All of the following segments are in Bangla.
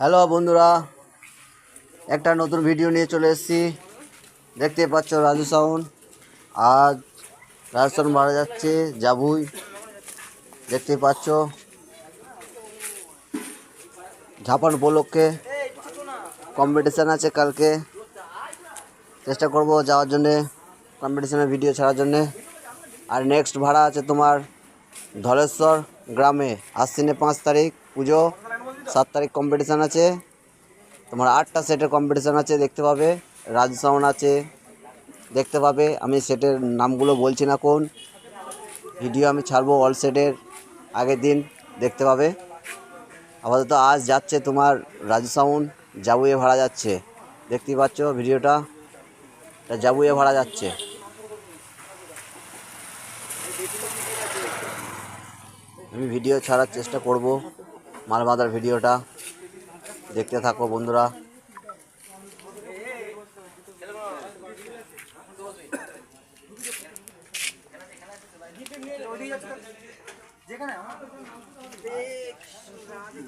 হ্যালো বন্ধুরা, একটা নতুন ভিডিও নিয়ে চলে এসেছি। দেখতে পাচ্ছ রাজু সাউন্ড আজ রাজু সাউন্ড মারা যাচ্ছে, জাবুই। দেখতে পাচ্ছ। ঝাপান উপলক্ষে কম্পিটিশান আছে কালকে। চেষ্টা করব যাওয়ার জন্যে কম্পিটিশানের ভিডিও ছাড়ার জন্যে। আর নেক্সট ভাড়া আছে তোমার ধলেশ্বর গ্রামে, আশ্বিনে পাঁচ তারিখ, পুজো। সাত তারিখ কম্পিটিশান আছে। তোমার আটটা সেটের কম্পিটিশান আছে, দেখতে পাবে। রাজ সাউন্ড আছে, দেখতে পাবে। আমি সেটের নামগুলো বলছি না কোন। ভিডিও আমি ছাড়বো অল সেটের আগের দিন, দেখতে পাবে। আপাতত আজ যাচ্ছে তোমার রাজু সাউন্ড জাবুয়ে ভাড়া যাচ্ছে। দেখতেই পাচ্ছ ভিডিওটা জাবুয়ে ভাড়া যাচ্ছে। আমি ভিডিও ছাড়ার চেষ্টা করব। মাল বাঁধার ভিডিওটা দেখতে থাকো বন্ধুরা।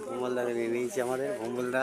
ভোমলদাকে নিয়ে নিয়েছি আমাদের ভোমলদা